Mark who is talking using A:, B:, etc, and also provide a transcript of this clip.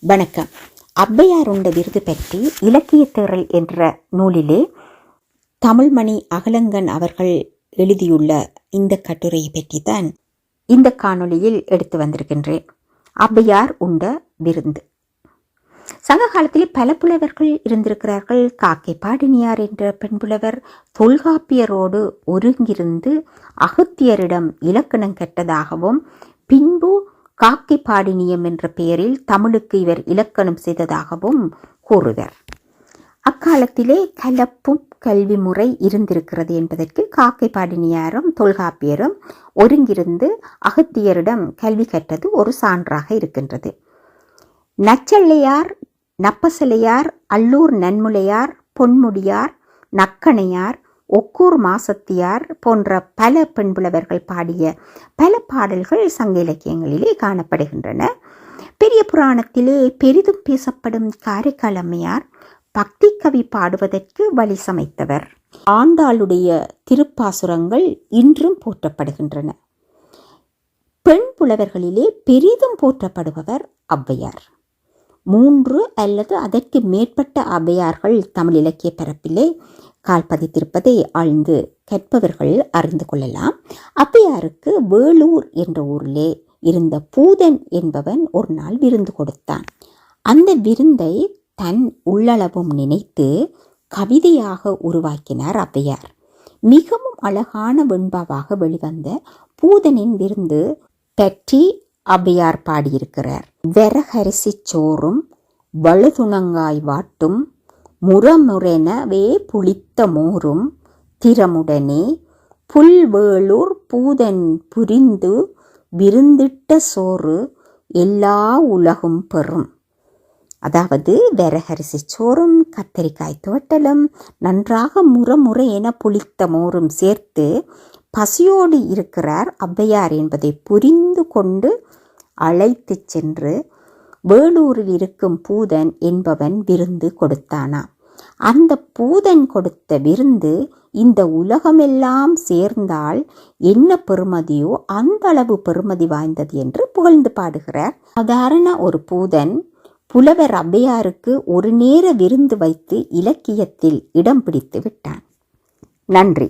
A: வணக்கம். ஔவையார் உண்ட விருது பற்றி இலக்கியத் என்ற நூலிலே தமிழ்மணி அகலங்கன் அவர்கள் எழுதியுள்ள இந்த கட்டுரையை பற்றித்தான் இந்த காணொளியில் எடுத்து வந்திருக்கின்றேன். ஔவையார் உண்ட விருந்து. சங்க காலத்தில் பல புலவர்கள் இருந்திருக்கிறார்கள். காக்கை பாடினியார் என்ற பெண் புலவர் தொல்காப்பியரோடு ஒருங்கிருந்து அகத்தியரிடம் இலக்கணம் கெட்டதாகவும் பின்பு காக்கி பாடினியம் என்ற பெயரில் தமிழுக்கு இவர் இலக்கணம் செய்ததாகவும் கூறுவர். அக்காலத்திலே கலப்பும் கல்வி முறை இருந்திருக்கிறது என்பதற்கு காக்கை பாடினியாரும் தொல்காப்பியரும் ஒருங்கிருந்து அகத்தியரிடம் கல்வி கற்றது ஒரு சான்றாக இருக்கின்றது. நச்சள்ளையார் நப்பசலையார் அல்லூர் நன்முலையார் பொன்முடியார் நக்கணையார் ஒக்கூர் மாசத்தியார் போன்ற பல பெண்புலவர்கள் பாடிய பல பாடல்கள் சங்க இலக்கியங்களிலே காணப்படுகின்றன. பெரிய புராணத்திலே பெரிதும் பேசப்படும் காரைக்கால் அம்மையார் பக்தி கவி பாடுவதற்கு வழி சமைத்தவர். ஆண்டாளுடைய திருப்பாசுரங்கள் இன்றும் போற்றப்படுகின்றன. பெண் புலவர்களிலே பெரிதும் போற்றப்படுபவர் ஔவையார். மூன்று அல்லது அதற்கு மேற்பட்ட ஔவையார்கள் தமிழ் இலக்கிய பரப்பிலே கால் பதித்திருப்பதை ஆழ்ந்து கற்பவர்கள் அறிந்து கொள்ளலாம். அப்பையாருக்கு வேலூர் என்ற ஊரிலே இருந்த பூதன் என்பவன் ஒரு நாள் விருந்து கொடுத்தான். அந்த விருந்தை தன் உள்ளளவும் நினைத்து கவிதையாக உருவாக்கினார் ஔவையார் மிகவும் அழகான வெண்பாவாக வெளிவந்த பூதனின் விருந்து பற்றி அபையார் பாடியிருக்கிறார். வெரகரிசி சோறும் வழுதுணங்காய் வாட்டும் முரமுரெனவே புளித்த மோரும் திறமுடனே புல்வேளூர் பூதன் புரிந்து விருந்திட்ட சோறு எல்லா உலகும் பெறும். அதாவது விறகரிசி சோறும் கத்தரிக்காய் தோட்டலும் நன்றாக முறமுறை என புளித்த மோரும் சேர்த்து பசியோடு இருக்கிறார் ஔவையார் என்பதை புரிந்து கொண்டு அழைத்துச் சென்று வேலூரில் இருக்கும் பூதன் என்பவன் விருந்து கொடுத்தானாம் அந்த பூதன் கொடுத்த விருந்து இந்த உலகமெல்லாம் சேர்ந்தால் என்ன பெருமதியோ அந்த அளவு பெருமதி வாய்ந்தது என்று புகழ்ந்து பாடுகிறார். சாதாரண ஒரு பூதன் புலவர் ஔவையாருக்கு ஒரு நேர விருந்து வைத்து இலக்கியத்தில் இடம் பிடித்து விட்டான். நன்றி.